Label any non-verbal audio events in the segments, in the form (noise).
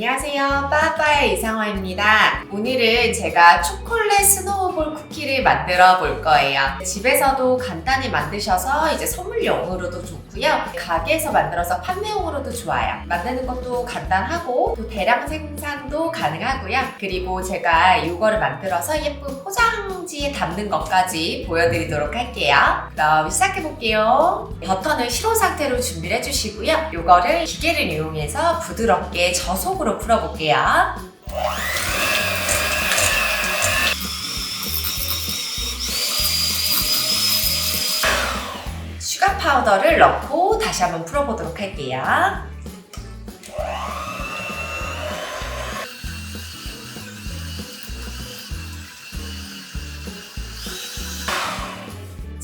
안녕하세요. 빠빠의 이상화입니다. 오늘은 제가 초콜릿 스노우볼 쿠키를 만들어 볼 거예요. 집에서도 간단히 만드셔서 이제 선물용으로도 좋고요. 가게에서 만들어서 판매용으로도 좋아요. 만드는 것도 간단하고 또 대량 생산도 가능하고요. 그리고 제가 이거를 만들어서 예쁜 포장 지에 담는 것까지 보여드리도록 할게요. 그럼 시작해 볼게요. 버터는 실온 상태로 준비를 해주시고요. 이거를 기계를 이용해서 부드럽게 저속으로 풀어볼게요. 슈가 파우더를 넣고 다시 한번 풀어보도록 할게요.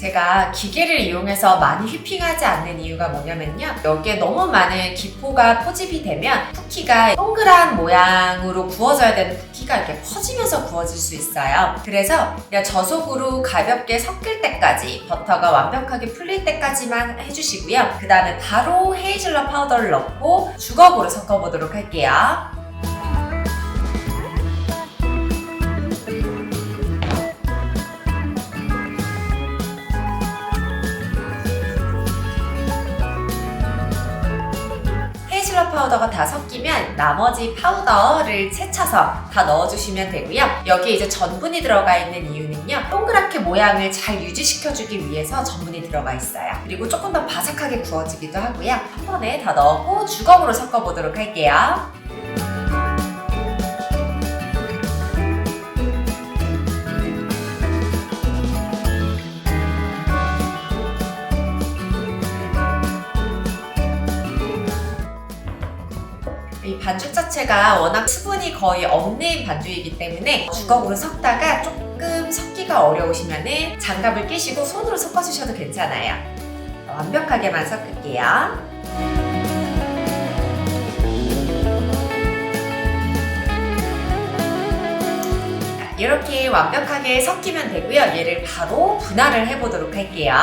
제가 기계를 이용해서 많이 휘핑하지 않는 이유가 뭐냐면요. 여기에 너무 많은 기포가 포집이 되면 쿠키가 동그란 모양으로 구워져야 되는 쿠키가 이렇게 퍼지면서 구워질 수 있어요. 그래서 그냥 저속으로 가볍게 섞일 때까지 버터가 완벽하게 풀릴 때까지만 해주시고요. 그 다음에 바로 헤이즐넛 파우더를 넣고 주걱으로 섞어보도록 할게요. 파우더가 다 섞이면 나머지 파우더를 채쳐서 다 넣어주시면 되고요. 여기에 이제 전분이 들어가 있는 이유는요. 동그랗게 모양을 잘 유지시켜주기 위해서 전분이 들어가 있어요. 그리고 조금 더 바삭하게 구워지기도 하고요. 한 번에 다 넣고 주걱으로 섞어보도록 할게요. 이 반죽 자체가 워낙 수분이 거의 없는 반죽이기 때문에 주걱으로 섞다가 조금 섞기가 어려우시면 장갑을 끼시고 손으로 섞어주셔도 괜찮아요. 완벽하게만 섞을게요. 이렇게 완벽하게 섞이면 되고요. 얘를 바로 분할을 해보도록 할게요.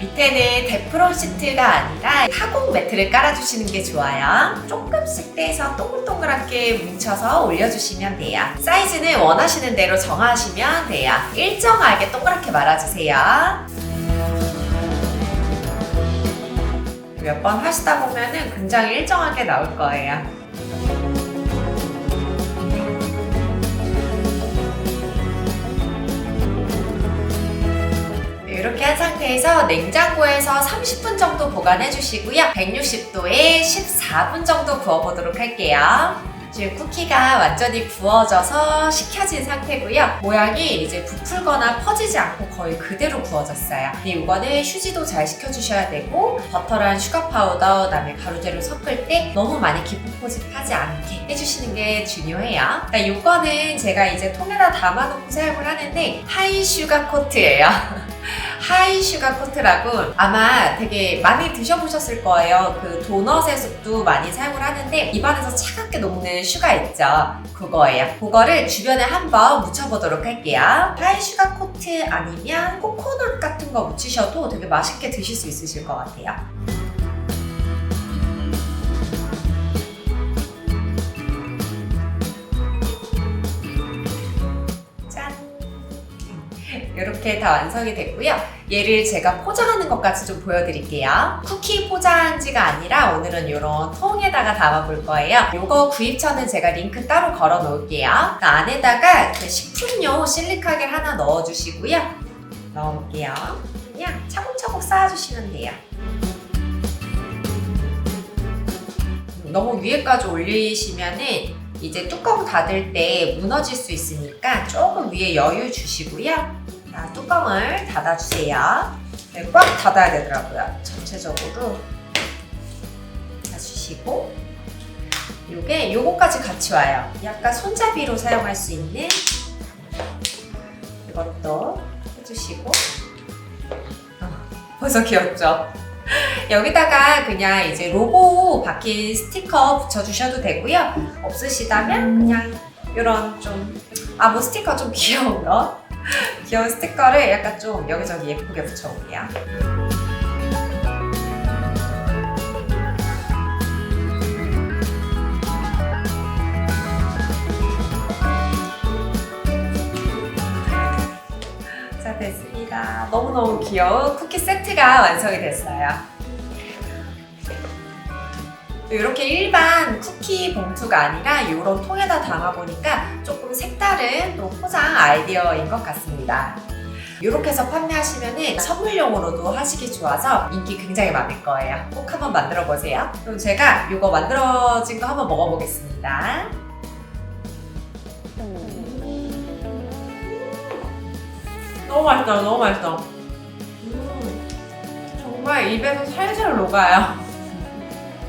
밑에는 데프론 시트가 아니라 타공 매트를 깔아주시는 게 좋아요. 조금씩 떼서 동글동글하게 뭉쳐서 올려주시면 돼요. 사이즈는 원하시는 대로 정하시면 돼요. 일정하게 동그랗게 말아주세요. 몇 번 하시다 보면은 굉장히 일정하게 나올 거예요. 상태에서 냉장고에서 30분 정도 보관해 주시고요. 160도에 14분 정도 구워보도록 할게요. 지금 쿠키가 완전히 구워져서 식혀진 상태고요. 모양이 이제 부풀거나 퍼지지 않고 거의 그대로 구워졌어요. 이거는 휴지도 잘 식혀주셔야 되고 버터랑 슈가 파우더, 그다음에 가루재료 섞을 때 너무 많이 기포 포집하지 않게 해주시는 게 중요해요. 그러니까 이거는 제가 이제 통에다 담아놓고 사용을 하는데 하이 슈가 코트예요. (laughs) 하이 슈가 코트라고 아마 되게 많이 드셔보셨을 거예요. 그 도넛에서도 많이 사용을 하는데 입안에서 차갑게 녹는 슈가 있죠. 그거예요. 그거를 주변에 한번 묻혀보도록 할게요. 하이 슈가 코트 아니면 코코넛 같은 거 묻히셔도 되게 맛있게 드실 수 있으실 것 같아요. 이렇게 다 완성이 됐고요. 얘를 제가 포장하는 것까지 좀 보여드릴게요. 쿠키 포장지가 아니라 오늘은 이런 통에다가 담아볼 거예요. 이거 구입처는 제가 링크 따로 걸어 놓을게요. 그 안에다가 그 식품용 실리카겔 하나 넣어주시고요. 넣어볼게요. 그냥 차곡차곡 쌓아주시면 돼요. 너무 위에까지 올리시면은 이제 뚜껑 닫을 때 무너질 수 있으니까 조금 위에 여유 주시고요. 자, 뚜껑을 닫아주세요. 네, 꽉 닫아야 되더라고요. 전체적으로 닫아주시고 요게 요거까지 같이 와요. 약간 손잡이로 사용할 수 있는 이것도 해주시고 어, 벌써 귀엽죠? 여기다가 그냥 이제 로고 박힌 스티커 붙여주셔도 되고요. 없으시다면 그냥 이런 좀, 아, 뭐 스티커 좀 (laughs) 귀여운 거. (laughs) 귀여운 스티커를 약간 좀 여기저기 예쁘게 붙여올게요. 자, 됐습니다. 너무너무 귀여운 쿠키 세트가 완성이 됐어요. 이렇게 일반 쿠키 봉투가 아니라 이런 통에다 담아보니까 조금 색다른 또 포장 아이디어인 것 같습니다. 이렇게 해서 판매하시면 선물용으로도 하시기 좋아서 인기 굉장히 많을 거예요. 꼭 한번 만들어 보세요. 그럼 제가 이거 만들어진 거 한번 먹어보겠습니다. 너무 맛있다, 너무 맛있어. 음, 정말 입에서 살살 녹아요.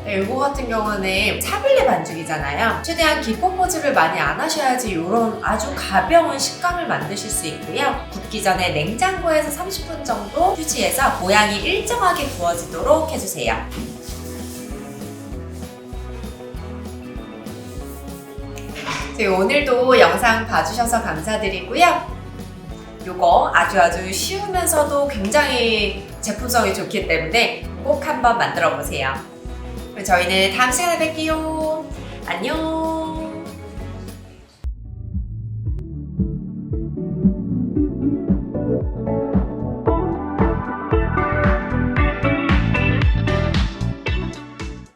네, 이거 같은 경우는 차블레 반죽이잖아요. 최대한 기포 포즈를 많이 안 하셔야지 이런 아주 가벼운 식감을 만드실 수 있고요. 굽기 전에 냉장고에서 30분 정도 휴지해서 모양이 일정하게 구워지도록 해주세요. 네, 오늘도 영상 봐주셔서 감사드리고요. 요거 아주 아주 쉬우면서도 굉장히 제품성이 좋기 때문에 꼭 한번 만들어 보세요. 저희는 다음 시간에 뵐게요. 안녕.